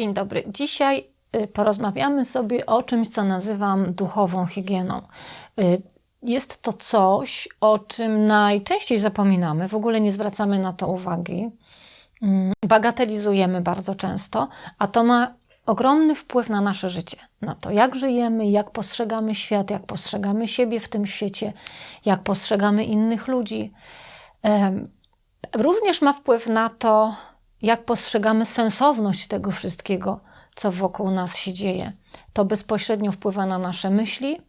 Dzień dobry. Dzisiaj y, porozmawiamy sobie o czymś, co nazywam duchową higieną. Y, Jest to coś, o czym najczęściej zapominamy, w ogóle nie zwracamy na to uwagi. Mm, Bagatelizujemy bardzo często, a to ma ogromny wpływ na nasze życie, na to, jak żyjemy, jak postrzegamy świat, jak postrzegamy siebie w tym świecie, jak postrzegamy innych ludzi. Również ma wpływ na to, jak postrzegamy sensowność tego wszystkiego, co wokół nas się dzieje. To bezpośrednio wpływa na nasze myśli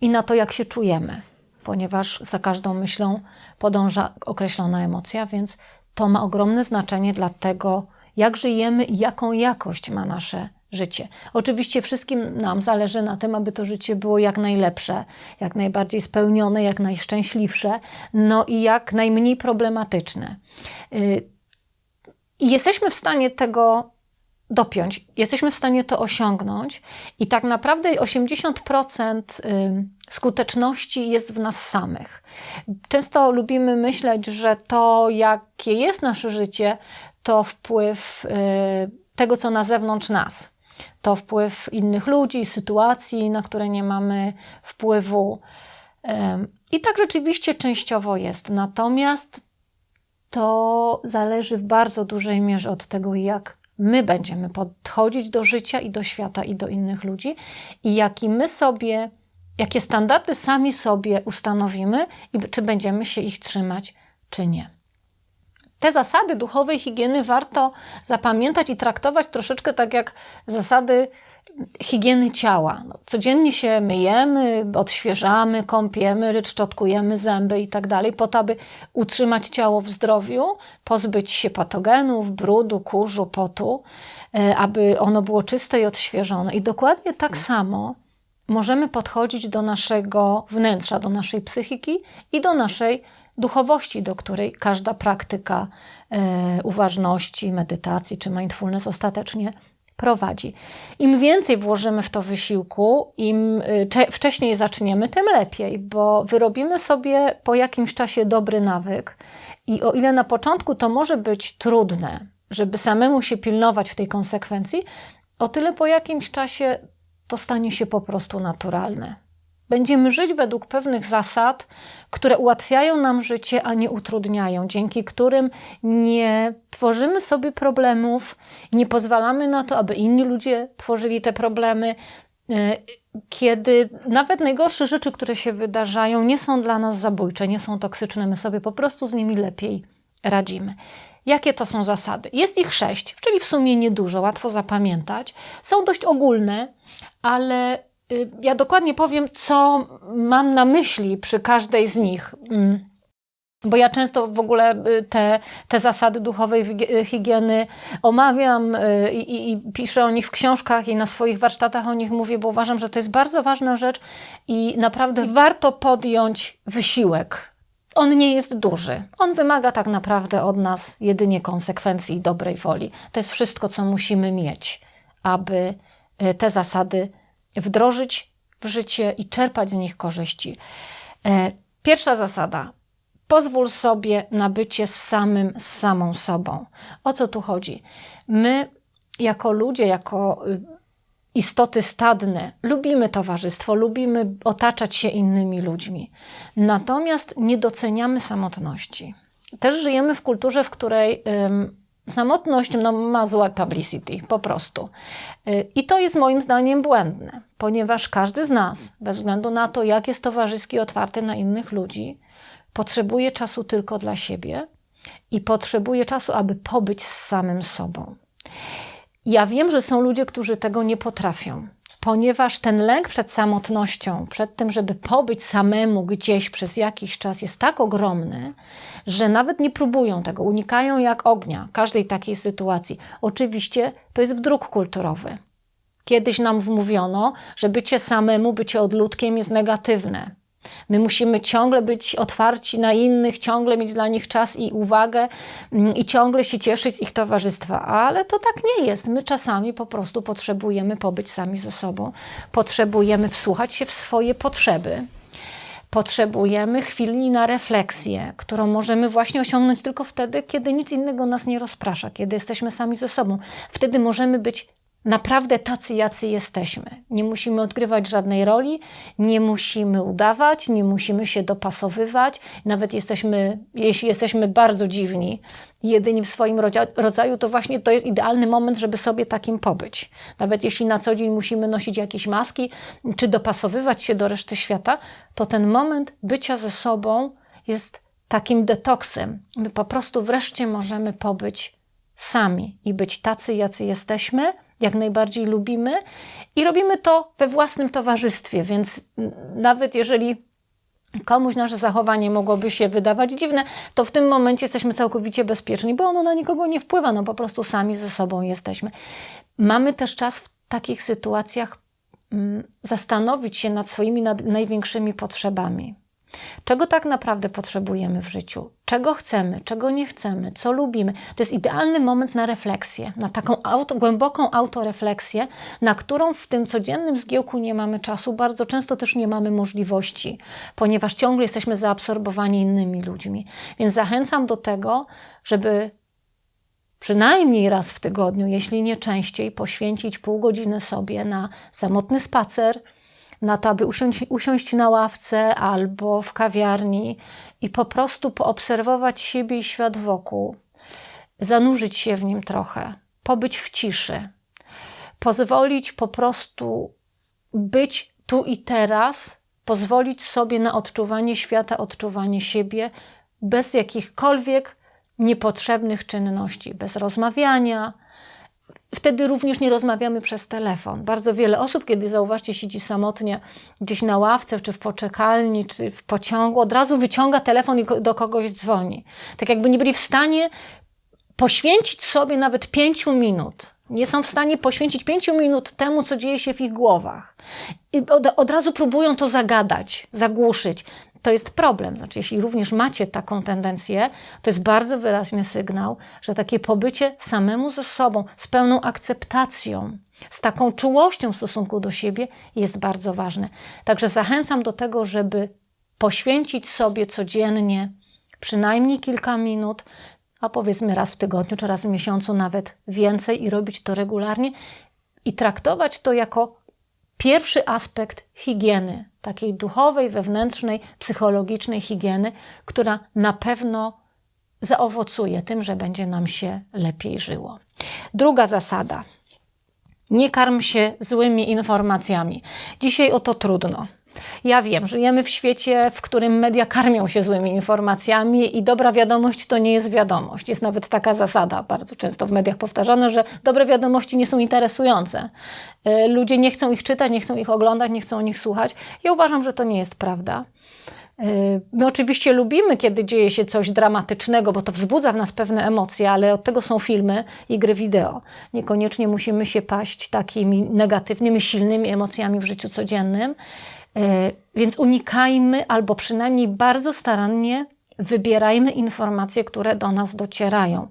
i na to, jak się czujemy, ponieważ za każdą myślą podąża określona emocja, więc to ma ogromne znaczenie dla tego, jak żyjemy i jaką jakość ma nasze życie. Oczywiście wszystkim nam zależy na tym, aby to życie było jak najlepsze, jak najbardziej spełnione, jak najszczęśliwsze, no i jak najmniej problematyczne. I jesteśmy w stanie tego dopiąć, jesteśmy w stanie to osiągnąć, i tak naprawdę 80% y, skuteczności jest w nas samych. Często lubimy myśleć, że to, jakie jest nasze życie, to wpływ y, tego, co na zewnątrz nas. To wpływ innych ludzi, sytuacji, na które nie mamy wpływu. I tak rzeczywiście częściowo jest. Natomiast to zależy w bardzo dużej mierze od tego, jak my będziemy podchodzić do życia i do świata i do innych ludzi i jaki my sobie, jakie standardy sami sobie ustanowimy i czy będziemy się ich trzymać, czy nie. Te zasady duchowej higieny warto zapamiętać i traktować troszeczkę tak jak zasady higieny ciała. No, codziennie się myjemy, odświeżamy, kąpiemy, ryczczotkujemy zęby i tak dalej, po to, aby utrzymać ciało w zdrowiu, pozbyć się patogenów, brudu, kurzu, potu, e, aby ono było czyste i odświeżone. I dokładnie tak samo możemy podchodzić do naszego wnętrza, do naszej psychiki i do naszej duchowości, do której każda praktyka e, uważności, medytacji czy mindfulness ostatecznie prowadzi. Im więcej włożymy w to wysiłku, im y, wcześniej zaczniemy, tym lepiej, bo wyrobimy sobie po jakimś czasie dobry nawyk. I o ile na początku to może być trudne, żeby samemu się pilnować w tej konsekwencji, o tyle po jakimś czasie to stanie się po prostu naturalne. Będziemy żyć według pewnych zasad, które ułatwiają nam życie, a nie utrudniają, dzięki którym nie tworzymy sobie problemów, nie pozwalamy na to, aby inni ludzie tworzyli te problemy, e, kiedy nawet najgorsze rzeczy, które się wydarzają, nie są dla nas zabójcze, nie są toksyczne, my sobie po prostu z nimi lepiej radzimy. Jakie to są zasady? Jest ich sześć, czyli w sumie niedużo, łatwo zapamiętać. Są dość ogólne, ale Y, ja dokładnie powiem, co mam na myśli przy każdej z nich. Mm. Bo ja często w ogóle y, te, te zasady duchowej higieny omawiam y, i, i, piszę o nich w książkach i na swoich warsztatach o nich mówię, bo uważam, że to jest bardzo ważna rzecz i naprawdę warto podjąć wysiłek. On nie jest duży. On wymaga tak naprawdę od nas jedynie konsekwencji i dobrej woli. To jest wszystko, co musimy mieć, aby te zasady wdrożyć w życie i czerpać z nich korzyści. E, pierwsza zasada. Pozwól sobie na bycie z samym, z samą sobą. O co tu chodzi? My, jako ludzie, jako y, istoty stadne, lubimy towarzystwo, lubimy otaczać się innymi ludźmi. Natomiast nie doceniamy samotności. Też żyjemy w kulturze, w której Samotność no, ma złe publicity, po prostu. Y, I to jest moim zdaniem błędne, ponieważ każdy z nas, bez względu na to, jak jest towarzyski otwarty na innych ludzi, potrzebuje czasu tylko dla siebie i potrzebuje czasu, aby pobyć z samym sobą. Ja wiem, że są ludzie, którzy tego nie potrafią ponieważ ten lęk przed samotnością, przed tym, żeby pobyć samemu gdzieś przez jakiś czas jest tak ogromny, że nawet nie próbują tego, unikają jak ognia każdej takiej sytuacji. Oczywiście to jest wdruk kulturowy. Kiedyś nam wmówiono, że bycie samemu, bycie odludkiem jest negatywne. My musimy ciągle być otwarci na innych, ciągle mieć dla nich czas i uwagę mm, i ciągle się cieszyć z ich towarzystwa. Ale to tak nie jest. My czasami po prostu potrzebujemy pobyć sami ze sobą, potrzebujemy wsłuchać się w swoje potrzeby. Potrzebujemy chwili na refleksję, którą możemy właśnie osiągnąć tylko wtedy, kiedy nic innego nas nie rozprasza, kiedy jesteśmy sami ze sobą. Wtedy możemy być naprawdę tacy, jacy jesteśmy. Nie musimy odgrywać żadnej roli, nie musimy udawać, nie musimy się dopasowywać. Nawet jesteśmy, jeśli jesteśmy bardzo dziwni, jedyni w swoim rodzaju, to właśnie to jest idealny moment, żeby sobie takim pobyć. Nawet jeśli na co dzień musimy nosić jakieś maski, czy dopasowywać się do reszty świata, to ten moment bycia ze sobą jest takim detoksem. My po prostu wreszcie możemy pobyć sami i być tacy, jacy jesteśmy jak najbardziej lubimy i robimy to we własnym towarzystwie, więc nawet jeżeli komuś nasze zachowanie mogłoby się wydawać dziwne, to w tym momencie jesteśmy całkowicie bezpieczni, bo ono na nikogo nie wpływa, no po prostu sami ze sobą jesteśmy. Mamy też czas w takich sytuacjach mm, zastanowić się nad swoimi największymi potrzebami. Czego tak naprawdę potrzebujemy w życiu? Czego chcemy, czego nie chcemy, co lubimy? To jest idealny moment na refleksję, na taką auto, głęboką autorefleksję, na którą w tym codziennym zgiełku nie mamy czasu, bardzo często też nie mamy możliwości, ponieważ ciągle jesteśmy zaabsorbowani innymi ludźmi. Więc zachęcam do tego, żeby przynajmniej raz w tygodniu, jeśli nie częściej, poświęcić pół godziny sobie na samotny spacer na to, aby usiąść, usiąść na ławce albo w kawiarni i po prostu poobserwować siebie i świat wokół, zanurzyć się w nim trochę, pobyć w ciszy, pozwolić po prostu być tu i teraz, pozwolić sobie na odczuwanie świata, odczuwanie siebie bez jakichkolwiek niepotrzebnych czynności, bez rozmawiania, Wtedy również nie rozmawiamy przez telefon. Bardzo wiele osób, kiedy zauważcie, siedzi samotnie gdzieś na ławce, czy w poczekalni, czy w pociągu, od razu wyciąga telefon i do kogoś dzwoni. Tak jakby nie byli w stanie poświęcić sobie nawet pięciu minut. Nie są w stanie poświęcić pięciu minut temu, co dzieje się w ich głowach. I od, od razu próbują to zagadać, zagłuszyć to jest problem. Znaczy, jeśli również macie taką tendencję, to jest bardzo wyraźny sygnał, że takie pobycie samemu ze sobą, z pełną akceptacją, z taką czułością w stosunku do siebie jest bardzo ważne. Także zachęcam do tego, żeby poświęcić sobie codziennie przynajmniej kilka minut, a powiedzmy raz w tygodniu czy raz w miesiącu, nawet więcej i robić to regularnie i traktować to jako pierwszy aspekt higieny, takiej duchowej, wewnętrznej, psychologicznej higieny, która na pewno zaowocuje tym, że będzie nam się lepiej żyło. Druga zasada. Nie karm się złymi informacjami. Dzisiaj o to trudno. Ja wiem, żyjemy w świecie, w którym media karmią się złymi informacjami i dobra wiadomość to nie jest wiadomość. Jest nawet taka zasada, bardzo często w mediach powtarzana, że dobre wiadomości nie są interesujące. E, ludzie nie chcą ich czytać, nie chcą ich oglądać, nie chcą o nich słuchać. Ja uważam, że to nie jest prawda. E, my oczywiście lubimy, kiedy dzieje się coś dramatycznego, bo to wzbudza w nas pewne emocje, ale od tego są filmy i gry wideo. Niekoniecznie musimy się paść takimi negatywnymi, silnymi emocjami w życiu codziennym. E, więc unikajmy albo przynajmniej bardzo starannie wybierajmy informacje, które do nas docierają.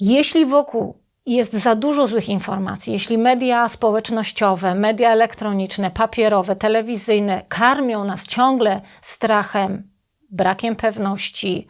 Jeśli wokół jest za dużo złych informacji, jeśli media społecznościowe, media elektroniczne, papierowe, telewizyjne karmią nas ciągle strachem, brakiem pewności,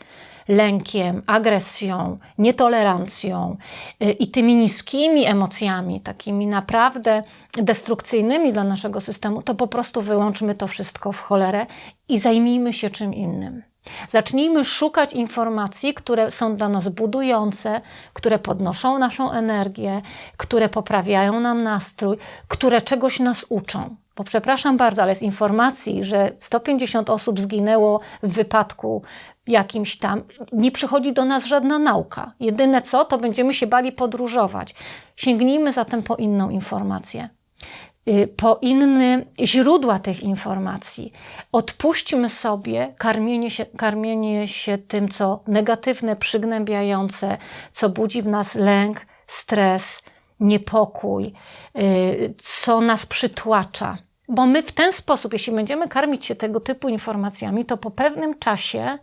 lękiem, agresją, nietolerancją y, i tymi niskimi emocjami, takimi naprawdę destrukcyjnymi dla naszego systemu, to po prostu wyłączmy to wszystko w cholerę i zajmijmy się czym innym. Zacznijmy szukać informacji, które są dla nas budujące, które podnoszą naszą energię, które poprawiają nam nastrój, które czegoś nas uczą. Bo przepraszam bardzo, ale z informacji, że 150 osób zginęło w wypadku jakimś tam, nie przychodzi do nas żadna nauka. Jedyne co, to będziemy się bali podróżować. Sięgnijmy zatem po inną informację. Y, po inne źródła tych informacji. Odpuśćmy sobie karmienie się, karmienie się tym, co negatywne, przygnębiające, co budzi w nas lęk, stres, niepokój, y, co nas przytłacza. Bo my w ten sposób, jeśli będziemy karmić się tego typu informacjami, to po pewnym czasie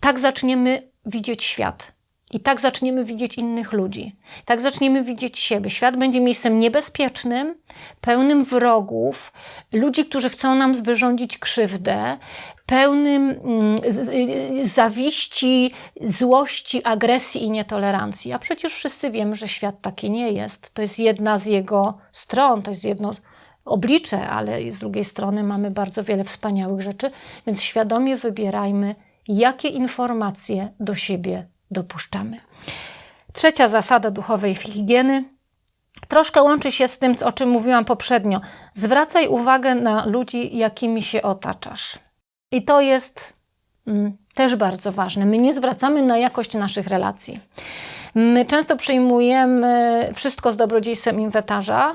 tak zaczniemy widzieć świat. I tak zaczniemy widzieć innych ludzi. Tak zaczniemy widzieć siebie. Świat będzie miejscem niebezpiecznym, pełnym wrogów, ludzi, którzy chcą nam wyrządzić krzywdę, pełnym mm, zawiści, złości, agresji i nietolerancji. A przecież wszyscy wiemy, że świat taki nie jest. To jest jedna z jego stron, to jest jedno oblicze, ale z drugiej strony mamy bardzo wiele wspaniałych rzeczy, więc świadomie wybierajmy, jakie informacje do siebie dopuszczamy. Trzecia zasada duchowej higieny troszkę łączy się z tym, o czym mówiłam poprzednio. Zwracaj uwagę na ludzi, jakimi się otaczasz. I to jest mm, też bardzo ważne. My nie zwracamy na jakość naszych relacji. My często przyjmujemy wszystko z dobrodziejstwem inwentarza,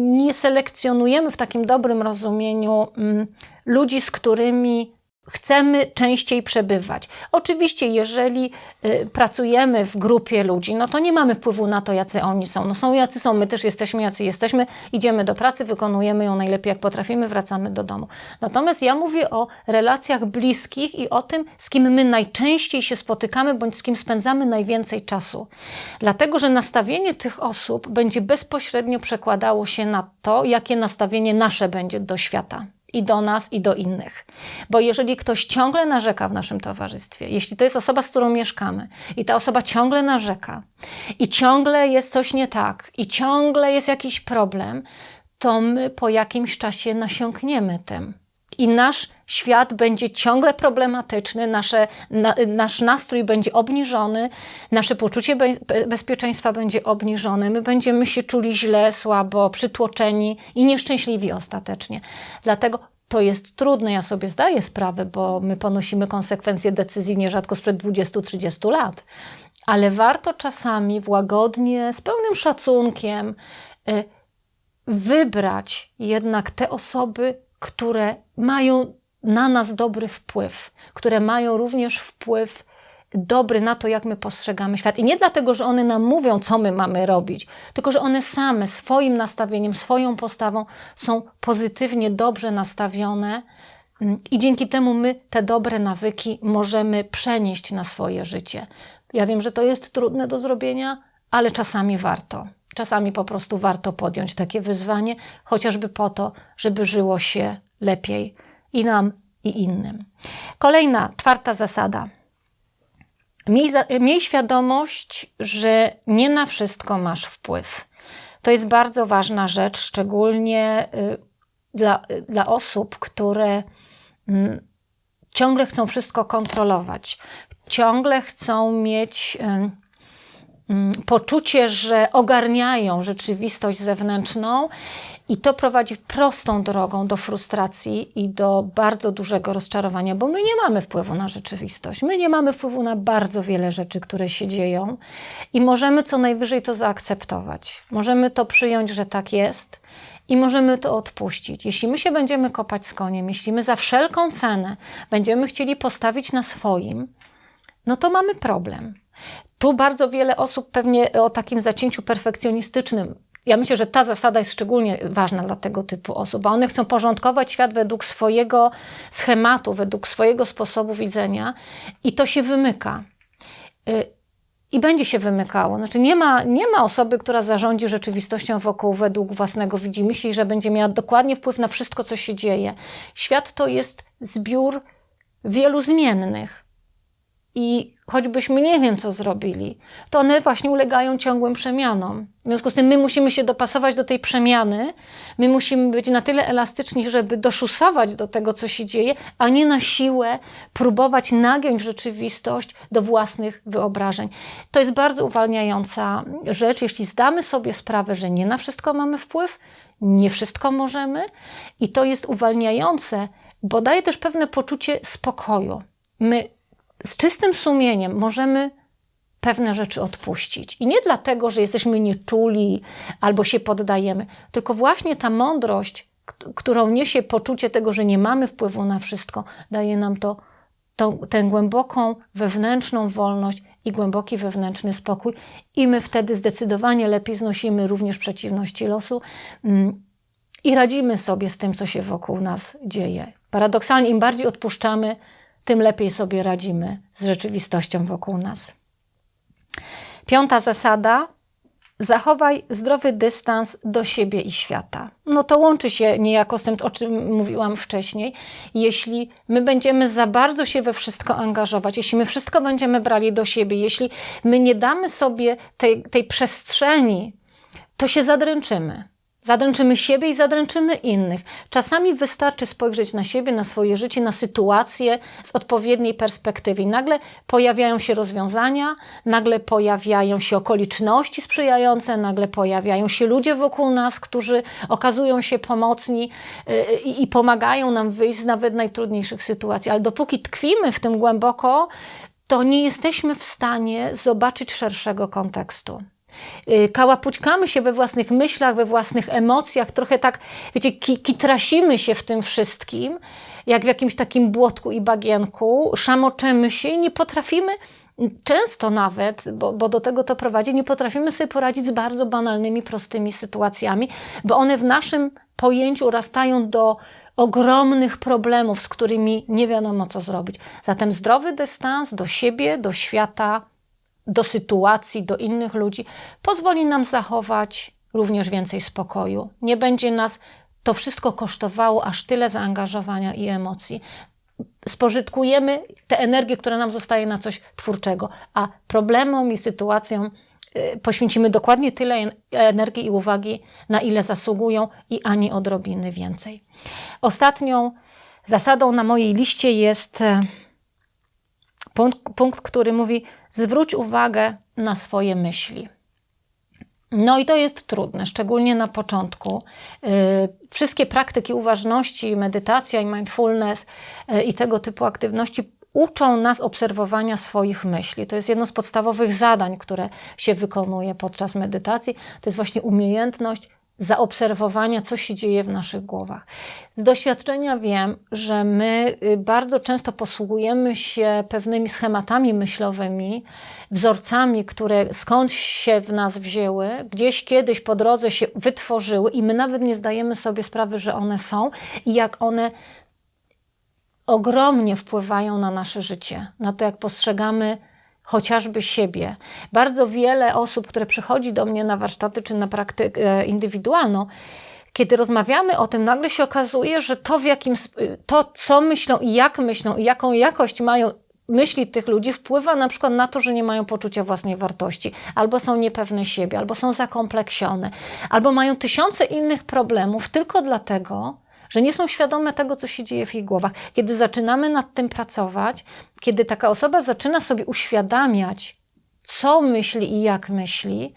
nie selekcjonujemy w takim dobrym rozumieniu mm, ludzi, z którymi chcemy częściej przebywać. Oczywiście, jeżeli y, pracujemy w grupie ludzi, no to nie mamy wpływu na to, jacy oni są. No są jacy są, my też jesteśmy jacy jesteśmy, idziemy do pracy, wykonujemy ją najlepiej jak potrafimy, wracamy do domu. Natomiast ja mówię o relacjach bliskich i o tym, z kim my najczęściej się spotykamy, bądź z kim spędzamy najwięcej czasu. Dlatego, że nastawienie tych osób będzie bezpośrednio przekładało się na to, jakie nastawienie nasze będzie do świata i do nas, i do innych. Bo jeżeli ktoś ciągle narzeka w naszym towarzystwie, jeśli to jest osoba, z którą mieszkamy, i ta osoba ciągle narzeka, i ciągle jest coś nie tak, i ciągle jest jakiś problem, to my po jakimś czasie nasiąkniemy tym i nasz świat będzie ciągle problematyczny, nasze, na, nasz nastrój będzie obniżony, nasze poczucie be, bezpieczeństwa będzie obniżone, my będziemy się czuli źle, słabo, przytłoczeni i nieszczęśliwi ostatecznie. Dlatego to jest trudne, ja sobie zdaję sprawę, bo my ponosimy konsekwencje decyzji nierzadko sprzed 20-30 lat. Ale warto czasami łagodnie, z pełnym szacunkiem, y, wybrać jednak te osoby, które mają na nas dobry wpływ, które mają również wpływ dobry na to, jak my postrzegamy świat. I nie dlatego, że one nam mówią, co my mamy robić, tylko że one same swoim nastawieniem, swoją postawą są pozytywnie, dobrze nastawione. I dzięki temu my te dobre nawyki możemy przenieść na swoje życie. Ja wiem, że to jest trudne do zrobienia, ale czasami warto. Czasami po prostu warto podjąć takie wyzwanie, chociażby po to, żeby żyło się lepiej i nam, i innym. Kolejna, czwarta zasada. Miej, miej świadomość, że nie na wszystko masz wpływ. To jest bardzo ważna rzecz, szczególnie y, dla, dla osób, które mm, ciągle chcą wszystko kontrolować, ciągle chcą mieć Mm, poczucie, że ogarniają rzeczywistość zewnętrzną i to prowadzi prostą drogą do frustracji i do bardzo dużego rozczarowania, bo my nie mamy wpływu na rzeczywistość. My nie mamy wpływu na bardzo wiele rzeczy, które się dzieją i możemy co najwyżej to zaakceptować. Możemy to przyjąć, że tak jest i możemy to odpuścić. Jeśli my się będziemy kopać z koniem, jeśli my za wszelką cenę będziemy chcieli postawić na swoim, no to mamy problem. Tu bardzo wiele osób pewnie o takim zacięciu perfekcjonistycznym. Ja myślę, że ta zasada jest szczególnie ważna dla tego typu osób, a one chcą porządkować świat według swojego schematu, według swojego sposobu widzenia i to się wymyka. Y, I będzie się wymykało. Znaczy nie ma, nie ma osoby, która zarządzi rzeczywistością wokół według własnego widzimisię i że będzie miała dokładnie wpływ na wszystko, co się dzieje. Świat to jest zbiór wielu zmiennych. I choćbyśmy nie wiem, co zrobili, to one właśnie ulegają ciągłym przemianom. W związku z tym my musimy się dopasować do tej przemiany, my musimy być na tyle elastyczni, żeby doszusować do tego, co się dzieje, a nie na siłę próbować nagiąć rzeczywistość do własnych wyobrażeń. To jest bardzo uwalniająca rzecz, jeśli zdamy sobie sprawę, że nie na wszystko mamy wpływ, nie wszystko możemy, i to jest uwalniające, bo daje też pewne poczucie spokoju. My z czystym sumieniem możemy pewne rzeczy odpuścić. I nie dlatego, że jesteśmy nieczuli albo się poddajemy, tylko właśnie ta mądrość, którą niesie poczucie tego, że nie mamy wpływu na wszystko, daje nam to, to tę głęboką wewnętrzną wolność i głęboki wewnętrzny spokój. I my wtedy zdecydowanie lepiej znosimy również przeciwności losu mm, i radzimy sobie z tym, co się wokół nas dzieje. Paradoksalnie, im bardziej odpuszczamy, tym lepiej sobie radzimy z rzeczywistością wokół nas. Piąta zasada: Zachowaj zdrowy dystans do siebie i świata. No to łączy się niejako z tym, o czym mówiłam wcześniej. Jeśli my będziemy za bardzo się we wszystko angażować, jeśli my wszystko będziemy brali do siebie, jeśli my nie damy sobie tej, tej przestrzeni, to się zadręczymy. Zadręczymy siebie i zadręczymy innych. Czasami wystarczy spojrzeć na siebie, na swoje życie, na sytuację z odpowiedniej perspektywy. I nagle pojawiają się rozwiązania, nagle pojawiają się okoliczności sprzyjające, nagle pojawiają się ludzie wokół nas, którzy okazują się pomocni y, i pomagają nam wyjść z nawet najtrudniejszych sytuacji. Ale dopóki tkwimy w tym głęboko, to nie jesteśmy w stanie zobaczyć szerszego kontekstu. Y, kałapućkamy się we własnych myślach, we własnych emocjach, trochę tak, wiecie, kitrasimy się w tym wszystkim, jak w jakimś takim błotku i bagienku, szamoczemy się i nie potrafimy, często nawet, bo, bo do tego to prowadzi, nie potrafimy sobie poradzić z bardzo banalnymi, prostymi sytuacjami, bo one w naszym pojęciu rastają do ogromnych problemów, z którymi nie wiadomo co zrobić. Zatem zdrowy dystans do siebie, do świata, do sytuacji, do innych ludzi, pozwoli nam zachować również więcej spokoju. Nie będzie nas to wszystko kosztowało aż tyle zaangażowania i emocji. Spożytkujemy tę energię, która nam zostaje na coś twórczego, a problemom i sytuacjom y, poświęcimy dokładnie tyle energii i uwagi, na ile zasługują i ani odrobiny więcej. Ostatnią zasadą na mojej liście jest e, punkt, punkt który mówi: zwróć uwagę na swoje myśli. No i to jest trudne, szczególnie na początku. Y, wszystkie praktyki uważności, medytacja i mindfulness y, i tego typu aktywności uczą nas obserwowania swoich myśli. To jest jedno z podstawowych zadań, które się wykonuje podczas medytacji. To jest właśnie umiejętność zaobserwowania, co się dzieje w naszych głowach. Z doświadczenia wiem, że my y, bardzo często posługujemy się pewnymi schematami myślowymi, wzorcami, które skądś się w nas wzięły, gdzieś kiedyś po drodze się wytworzyły i my nawet nie zdajemy sobie sprawy, że one są i jak one ogromnie wpływają na nasze życie, na to, jak postrzegamy chociażby siebie. Bardzo wiele osób, które przychodzi do mnie na warsztaty czy na praktykę indywidualną, kiedy rozmawiamy o tym, nagle się okazuje, że to, w jakim, to co myślą i jak myślą i jaką jakość mają myśli tych ludzi wpływa na przykład na to, że nie mają poczucia własnej wartości, albo są niepewne siebie, albo są zakompleksione, albo mają tysiące innych problemów tylko dlatego, że nie są świadome tego, co się dzieje w ich głowach. Kiedy zaczynamy nad tym pracować, kiedy taka osoba zaczyna sobie uświadamiać, co myśli i jak myśli,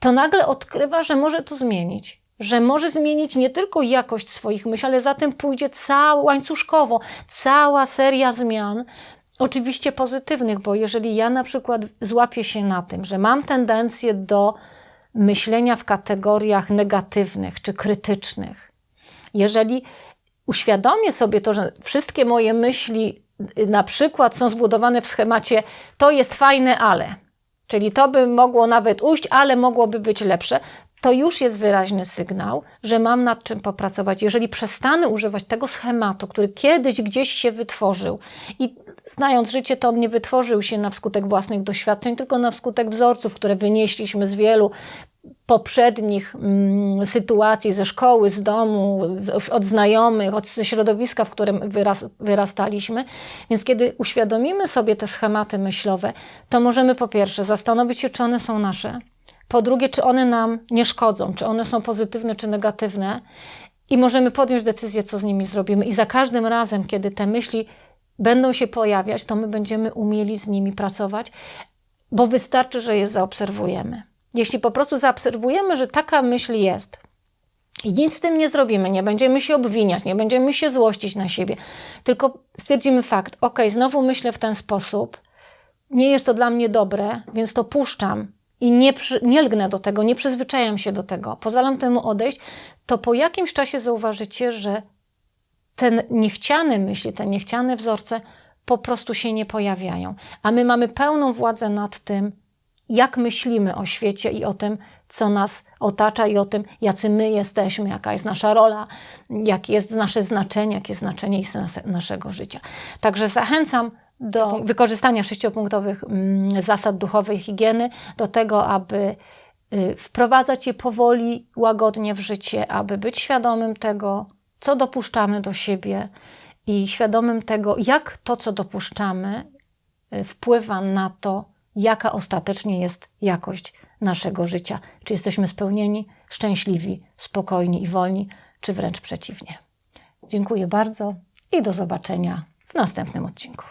to nagle odkrywa, że może to zmienić. Że może zmienić nie tylko jakość swoich myśli, ale za tym pójdzie cała łańcuszkowo, cała seria zmian, oczywiście pozytywnych, bo jeżeli ja na przykład złapię się na tym, że mam tendencję do myślenia w kategoriach negatywnych czy krytycznych, jeżeli uświadomię sobie to, że wszystkie moje myśli y, na przykład są zbudowane w schemacie to jest fajne, ale, czyli to by mogło nawet ujść, ale mogłoby być lepsze, to już jest wyraźny sygnał, że mam nad czym popracować. Jeżeli przestanę używać tego schematu, który kiedyś gdzieś się wytworzył i znając życie, to on nie wytworzył się na wskutek własnych doświadczeń, tylko na wskutek wzorców, które wynieśliśmy z wielu poprzednich mm, sytuacji ze szkoły, z domu, z, od znajomych, od ze środowiska, w którym wyras, wyrastaliśmy. Więc kiedy uświadomimy sobie te schematy myślowe, to możemy po pierwsze zastanowić się, czy one są nasze, po drugie, czy one nam nie szkodzą, czy one są pozytywne czy negatywne, i możemy podjąć decyzję, co z nimi zrobimy. I za każdym razem, kiedy te myśli będą się pojawiać, to my będziemy umieli z nimi pracować, bo wystarczy, że je zaobserwujemy. Jeśli po prostu zaobserwujemy, że taka myśl jest i nic z tym nie zrobimy, nie będziemy się obwiniać, nie będziemy się złościć na siebie, tylko stwierdzimy fakt, ok, znowu myślę w ten sposób, nie jest to dla mnie dobre, więc to puszczam i nie, nie lgnę do tego, nie przyzwyczajam się do tego, pozwalam temu odejść, to po jakimś czasie zauważycie, że ten niechciane myśli, te niechciane wzorce po prostu się nie pojawiają. A my mamy pełną władzę nad tym, jak myślimy o świecie i o tym, co nas otacza i o tym, jacy my jesteśmy, jaka jest nasza rola, jakie jest nasze znaczenie, jakie jest znaczenie naszego życia. Także zachęcam do wykorzystania sześciopunktowych mm, zasad duchowej higieny, do tego, aby y, wprowadzać je powoli, łagodnie w życie, aby być świadomym tego, co dopuszczamy do siebie i świadomym tego, jak to, co dopuszczamy, y, wpływa na to, jaka ostatecznie jest jakość naszego życia. Czy jesteśmy spełnieni, szczęśliwi, spokojni i wolni, czy wręcz przeciwnie. Dziękuję bardzo i do zobaczenia w następnym odcinku.